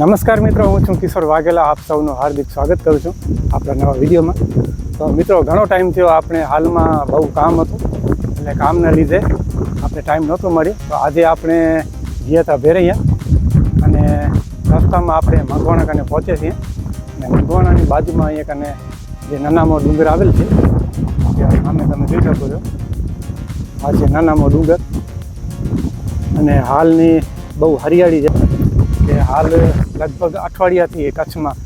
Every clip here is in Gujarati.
નમસ્કાર મિત્રો, હું છું કિશોર વાઘેલા. આપ સૌનું હાર્દિક સ્વાગત કરું છું આપણા નવા વિડીયોમાં. તો મિત્રો, ઘણો ટાઈમ થયો આપણે હાલમાં બહુ કામ હતું, એટલે કામના લીધે આપણે ટાઈમ નહોતો મળી તો આજે આપણે ગયા હતા ભેરૈયા અને રસ્તામાં આપણે મગવાણા કને પહોંચે છીએ. અને મગવાણાની બાજુમાં અહીંયા કને જે નાનામો ડુંગર આવેલ છે ત્યાં સામે તમે જોઈ શકો છો. આ છે નાનામો ડુંગર. અને હાલની બહુ હરિયાળી છે. કે હાલ લગભગ અઠવાડિયાથી કચ્છમાં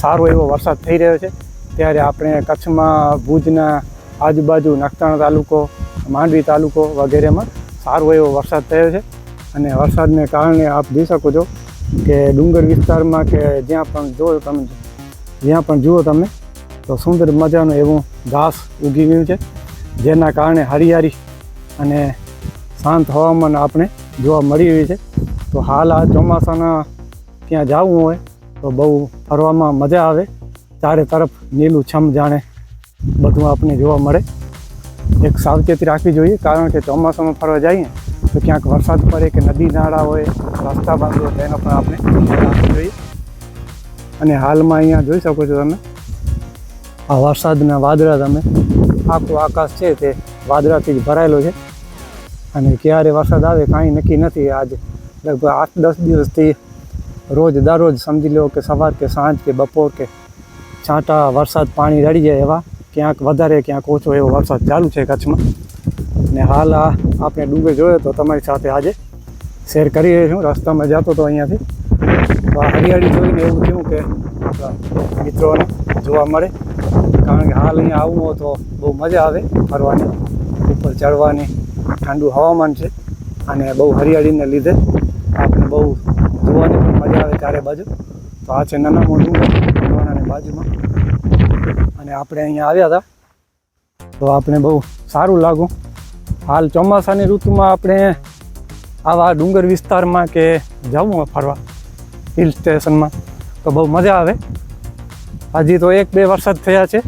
સારો એવો વરસાદ થઈ રહ્યો છે. ત્યારે આપણે કચ્છમાં ભુજના આજુબાજુ નખત્રાણા તાલુકો, માંડવી તાલુકો વગેરેમાં સારો એવો વરસાદ થયો છે. અને વરસાદને કારણે આપ જોઈ શકો છો કે ડુંગર વિસ્તારમાં કે જ્યાં પણ જો તમે જ્યાં પણ જુઓ તમે, તો સુંદર મજાનું એવું ઘાસ ઉગી ગયું છે. જેના કારણે હરિયાળી અને શાંત હવામાન આપણે જોવા મળી રહ્યું છે. તો હાલ આ ચોમાસાના ત્યાં જવું હોય તો બહુ ફરવામાં મજા આવે. ચારે તરફ નીલું છમ જાણે બધું આપણે જોવા મળે. એક સાવચેતી રાખવી જોઈએ કારણ કે ચોમાસામાં ફરવા જઈએ તો ક્યાંક વરસાદ પડે કે નદી નાળા હોય, રસ્તા બંધ હોય, તેનો પણ આપણે ખ્યાલ જોઈએ. અને હાલમાં અહીંયા જોઈ શકો છો તમે, આ વરસાદના વાદળા તમે, આખું આકાશ છે તે વાદળાથી જ ભરાયેલો છે. અને ક્યારે વરસાદ આવે કાંઈ નક્કી નથી આજે. લગભગ આઠ દસ દિવસથી રોજ, દરરોજ સમજી લો કે સવાર કે સાંજ કે બપોર કે છાંટા, વરસાદ, પાણી રડી જાય એવા, ક્યાંક વધારે, ક્યાંક ઓછો એવો વરસાદ ચાલુ છે કચ્છમાં. ને હાલ આ આપણે ડુંગર જોયો તો તમારી સાથે આજે શેર કરી રહ્યો રસ્તામાં જતો હતો અહીંયાથી. તો આ હરિયાળી જોઈને એવું થયું કે મિત્રોને જોવા મળે. કારણ કે હાલ અહીંયા આવવું હોય તો બહુ મજા આવે ફરવાની. ઉપર ચડવાની ઠંડુ હવામાન છે. અને બહુ હરિયાળીને લીધે બહુ જોવાની પણ મજા આવે ચારે બાજુ. તો આ છે નાના મોટું ડુંગરની બાજુમાં. અને આપણે અહીંયા આવ્યા હતા. તો આપણે બહુ સારું લાગુ હાલ ચોમાસાની ઋતુમાં આપણે આવા ડુંગર વિસ્તારમાં કે જવું ફરવા હિલ સ્ટેશનમાં તો બહુ મજા આવે. હજી તો એક બે વરસાદ થયા છે.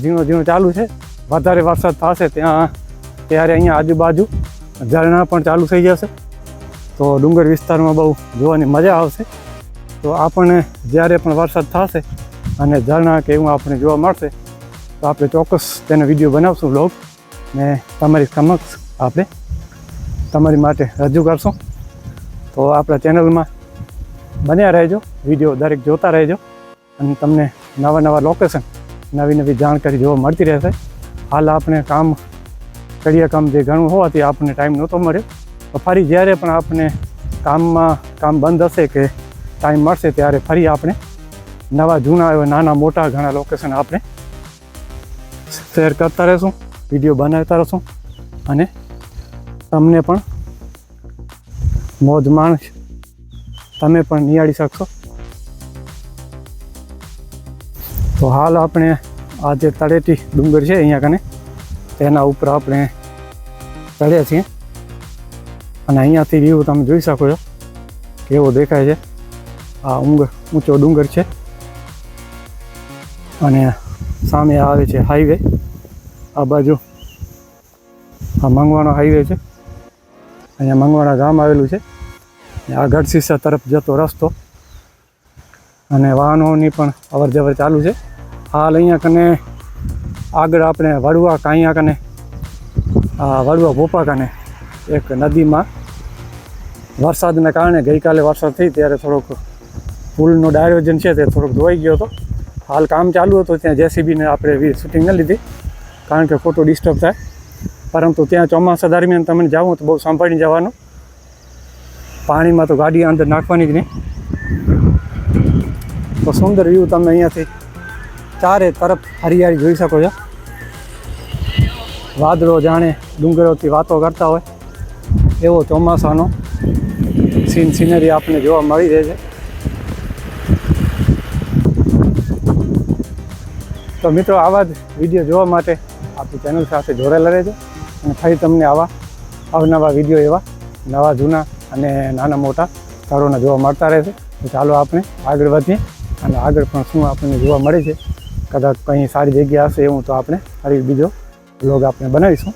ઝીણો ઝીણો ચાલુ છે. વધારે વરસાદ થશે ત્યાં, ત્યારે અહીંયા આજુબાજુ ઝરણા પણ ચાલુ થઈ જશે. તો ડુંગર વિસ્તારમાં બહુ જોવાની મજા આવશે. તો આપણને જ્યારે પણ વરસાદ થશે અને ઝરણા કે એવું આપણને જોવા મળશે, તો આપણે ચોક્કસ તેનો વીડિયો બનાવશું લોગ ને તમારી સમક્ષ આપણે તમારી માટે રજૂ કરશું. તો આપણા ચેનલમાં બન્યા રહેજો, વીડિયો દરેક જોતા રહેજો અને તમને નવા નવા લોકેશન નવી નવી જાણકારી જોવા મળતી રહેશે. હાલ આપણે કામ કડિયા કામ જે ઘણું હોવાથી આપણને ટાઈમ નહોતો મળ્યો. ફરી જ્યારે પણ આપણે કામમાં કામ બંધ હશે કે ટાઈમ મળશે ત્યારે ફરી આપણે નવા જૂના એવા નાના મોટા ઘણા લોકેશન આપણે શેર કરતા રહેશું વીડિયો બનાવતા રહેશું અને તમને પણ મોજ માણસ તમે પણ નિહાળી શકશો. તો હાલ આપણે આ જે તળેટી ડુંગર છે અહીંયા કને, તેના ઉપર આપણે ચડ્યા છીએ. અને અહીંયાથી વ્યૂ તમે જોઈ શકો છો. કેવો દેખાય છે. આ ઊંઘ, ઊંચો ડુંગર છે. અને સામે આવે છે હાઈવે આ બાજુ આ મંગવાનો હાઈવે છે. અહીંયા મંગવાણા ગામ આવેલું છે. આ ગઢશીસા તરફ જતો રસ્તો. અને વાહનોની પણ અવર જવર ચાલુ છે. હાલ અહીંયા કને આગળ આપણે વડવા કાંઈયા કને વડવા ભોપા કને એક નદીમાં. વરસાદના કારણે ગઈકાલે વરસાદ થઈ ત્યારે થોડોક પુલનો ડાયવર્જન છે તે થોડોક ધોવાઈ ગયો હતો. હાલ કામ ચાલુ હતું, ત્યાં જેસીબીને આપણે શૂટિંગ ન લીધી, કારણ કે ખોટું ડિસ્ટર્બ થાય. પરંતુ ત્યાં ચોમાસા દરમિયાન તમે જાઓ તો બહુ સંભાળીને જવાનું. પાણીમાં તો ગાડી અંદર નાખવાની જ નહીં. તો સુંદર વ્યૂ તમે અહીંયાથી ચારે તરફ હરિયાળી જોઈ શકો છો. વાદળો જાણે ડુંગરોથી વાતો કરતા હોય. એવો ચોમાસાનો સીન સિનરી આપને જોવા મળી રહે છે. તો મિત્રો, આવા જ વીડિયો જોવા માટે આપણી ચેનલ સાથે જોડાયેલા રહેજો અને ફરી તમને આવા અવનવા વીડિયો એવા નવા, જૂના અને નાના મોટા સ્થળોને જોવા મળતા રહેશે તો ચાલો આપણે આગળ વધીએ અને આગળ પણ શું આપણને જોવા મળે છે. કદાચ કંઈ સારી જગ્યા હશે એવું તો આપણે ફરી બીજો બ્લોગ આપણે બનાવીશું.